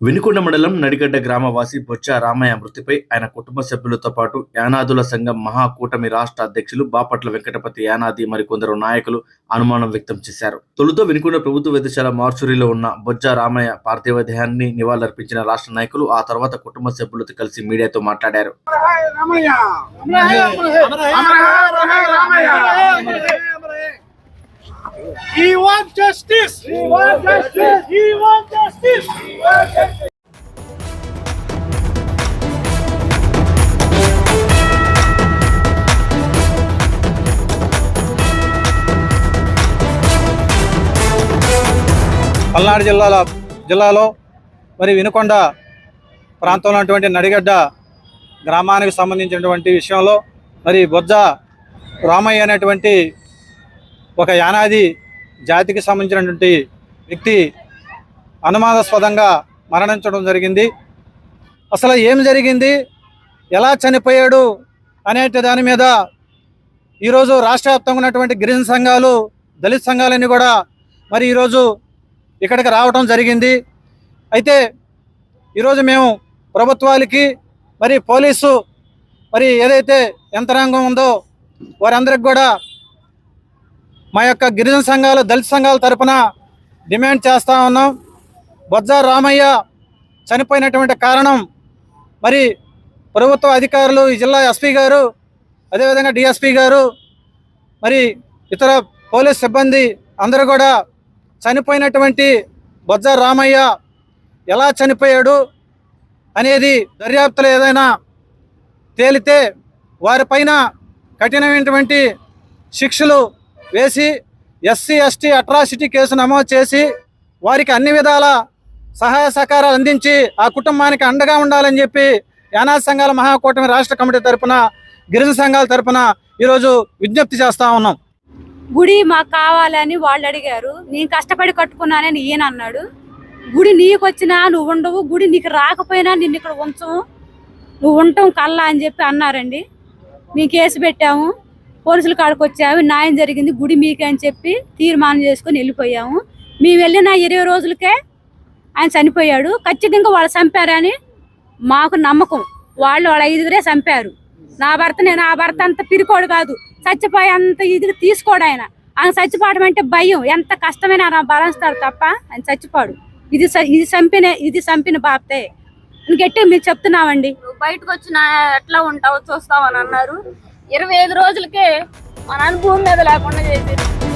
వెనుకొండ మండలం నడిగడ్డ గ్రామవాసి బొచ్చ రామయ్య మృతిపై ఆయన కుటుంబ సభ్యులతో పాటు యానాదుల సంఘం మహాకూటమి రాష్ట్ర అధ్యక్షులు బాపట్ల వెంకటపతి యానాది మరికొందరు నాయకులు అనుమానం వ్యక్తం చేశారు తొలుత వెనుకొండ ప్రభుత్వ వైద్యశాల మార్చురీలో ఉన్న బొజ్జ రామయ్య పార్థివ దేహాన్ని నివాళులర్పించిన రాష్ట్ర నాయకులు ఆ తర్వాత కుటుంబ సభ్యులతో కలిసి మీడియాతో మాట్లాడారు Ramayya He wants justice. He wants justice. He wants justice. He want justice. Palnadu జిల్లాల జిల్లాలో మరి వినుకొండ ప్రాంతంలో ఉన్నటువంటి నడిగడ్డ గ్రామానికి సంబంధించినటువంటి విషయంలో మరి బొజ్జ రామయ్య అనేటువంటి ఒక యానాది జాతికి సంబంధించినటువంటి వ్యక్తి అనుమానాస్పదంగా మరణించడం జరిగింది. అసలు ఏం జరిగింది? ఎలా చనిపోయాడు? అనే దాని మీద ఈరోజు రాష్ట్ర వ్యాప్తంగా ఉన్నటువంటి గిరిజన సంఘాలు దళిత సంఘాలన్నీ కూడా మరి ఈరోజు ఇక్కడికి రావటం జరిగింది. అయితే ఈరోజు మేము ప్రభుత్వాలకి మరి పోలీసు మరి ఏదైతే యంత్రాంగం ఉందో వారందరికి కూడా మా యొక్క గిరిజన సంఘాలు దళిత సంఘాల తరపున డిమాండ్ చేస్తూ ఉన్నాం. బొజ్జ రామయ్య చనిపోయినటువంటి కారణం మరి ప్రభుత్వ అధికారులు ఈ జిల్లా ఎస్పీ గారు అదేవిధంగా డిఎస్పీ గారు మరి ఇతర పోలీస్ సిబ్బంది అందరూ కూడా చనిపోయినటువంటి బొజ్జ రామయ్య ఎలా చనిపోయాడు అనేది దర్యాప్తులో ఏదైనా తేలితే వారిపైన కఠినమైనటువంటి శిక్షలు వేసి ఎస్సీ ఎస్టీ అట్రాసిటీ కేసు నమోదు చేసి వారికి అన్ని విధాల సహాయ సహకారాలు అందించి ఆ కుటుంబానికి అండగా ఉండాలని చెప్పి యానాది సంఘాల మహాకూటమి రాష్ట్ర కమిటీ తరపున గిరిజన సంఘాల తరపున ఈరోజు విజ్ఞప్తి చేస్తూ ఉన్నాం. గుడి మాకు కావాలని వాళ్ళు అడిగారు. నేను కష్టపడి కట్టుకున్నానని ఈయన అన్నాడు. గుడి నీకు వచ్చినా నువ్వు ఉండవు. గుడి నీకు రాకపోయినా నిన్ను ఇక్కడ ఉంచము నువ్వు ఉండటం కల్లా అని చెప్పి అన్నారండి. మేము కేసు పెట్టాము. పోలీసుల కాడికి వచ్చాము. న్యాయం జరిగింది. గుడి మీకే అని చెప్పి తీర్మానం చేసుకొని వెళ్ళిపోయాము. మేము వెళ్ళిన ఇరవై రోజులకే ఆయన చనిపోయాడు. ఖచ్చితంగా వాళ్ళు చంపారని మాకు నమ్మకం. వాళ్ళు వాళ్ళ ఐదుగురే చంపారు. నా భర్త నేను ఆ భర్త అంత పిరికోడు కాదు. చచ్చిపోయి అంత ఇది తీసుకోడు ఆయన. ఆయన చచ్చిపోవడం అంటే భయం. ఎంత కష్టమైన ఆయన బలంస్తాడు తప్ప ఆయన చచ్చిపోడు. ఇది ఇది చంపిన ఇది చంపిన బాప్తే. గట్టి మీరు చెప్తున్నామండి బయటకు వచ్చిన ఎట్లా ఉంటావో అని అన్నారు. ఇరవై ఐదు రోజులకే మన అనుభవం భూమి మీద లేకుండా చేసేది.